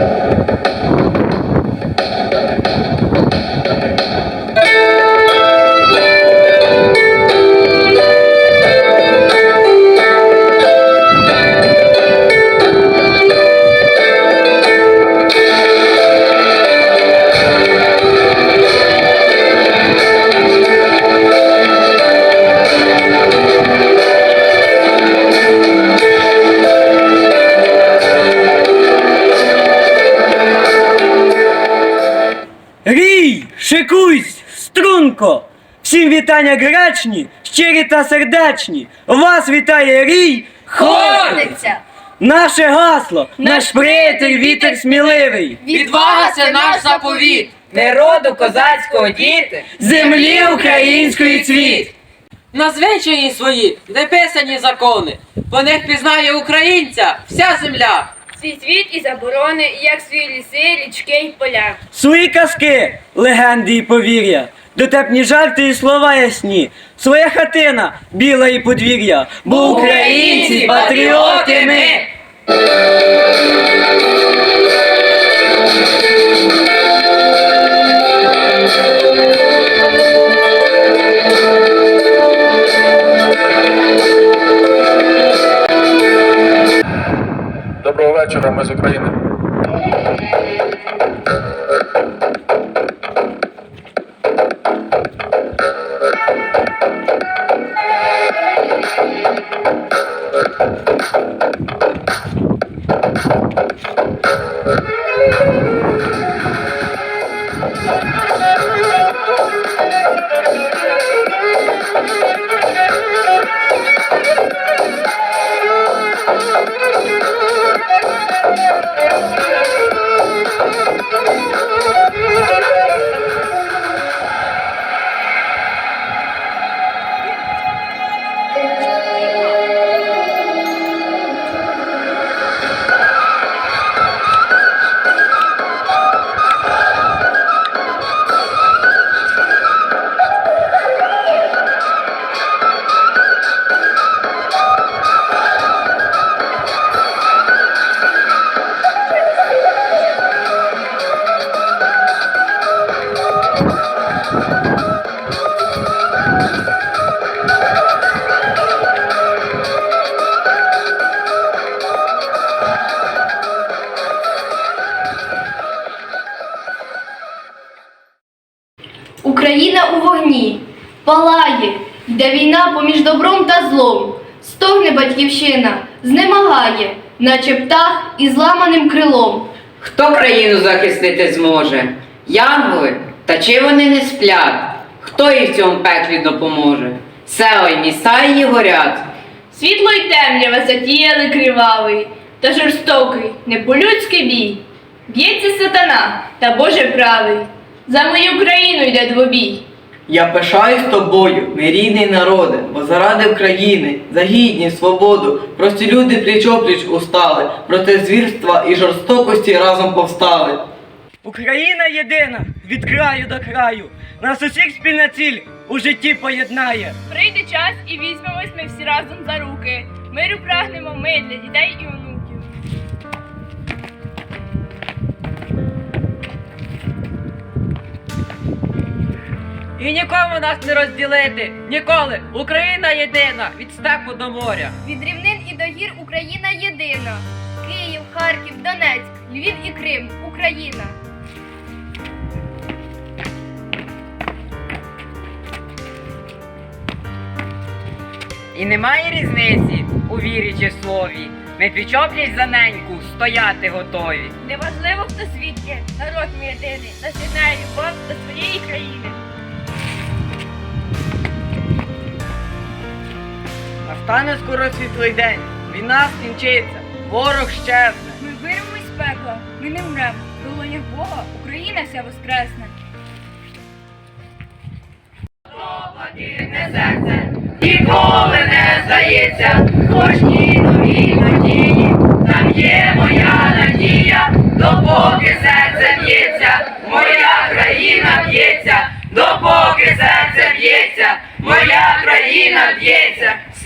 Рій, струнко! Всім вітання гречні, щирі та сердечні! Вас вітає рій, Хорниця! Наше гасло, наш приятель, вітер сміливий, Відвага це наш заповіт! Народу козацького діти. землі української цвіт. На звичаї свої, де писані закони, по них пізнає українця вся земля. Свій світ і заборони, як свої ліси, річки й поля. Свої казки, легенди і повір'я, дотепні жарти і слова ясні, своя хатина, біла і подвір'я, бо українці, патріоти ми! Доброго вечора, ми з України. Thank you. Україна у вогні, палає, йде війна поміж добром та злом. Стогне батьківщина, знемагає, наче птах із зламаним крилом. Хто країну захистити зможе? Янголи? Та чи вони не сплять? Хто їй в цьому пеклі допоможе? Села й міста її горять. Світло й темрява затіяли кривавий, та жорстокий, не по-людськи бій. Б'ється сатана, та Боже правий. За мою країну йде двобій. Я пишаюсь тобою, мій рідний народе, бо заради України, за гідність, свободу, прості люди пліч-опліч устали, проти звірства і жорстокості разом повстали. Україна єдина від краю до краю. Нас усіх спільна ціль у житті поєднає. Прийде час і візьмемось ми всі разом за руки. Миру прагнемо ми для дітей і онуків. І нікому нас не розділити. Ніколи. Україна єдина від степу до моря. Від рівнин і до гір Україна єдина. Київ, Харків, Донецьк, Львів і Крим, Україна. І немає різниці у вірі чи слові. Ми пліч-опліч за неньку стояти готові. Неважливо, хто звідки, народ мій єдиний, нас єднає любов до своєї країни. Настане скоро світлий день, війна скінчиться, ворог щезне. Ми вирвемось з пекла, ми не вмрем. В долонях Бога Україна вся воскресне. Ніколи не здається, кожній новій надії. Там є моя надія, допоки серце б'ється, моя країна б'ється, допоки серце б'ється, моя країна б'ється.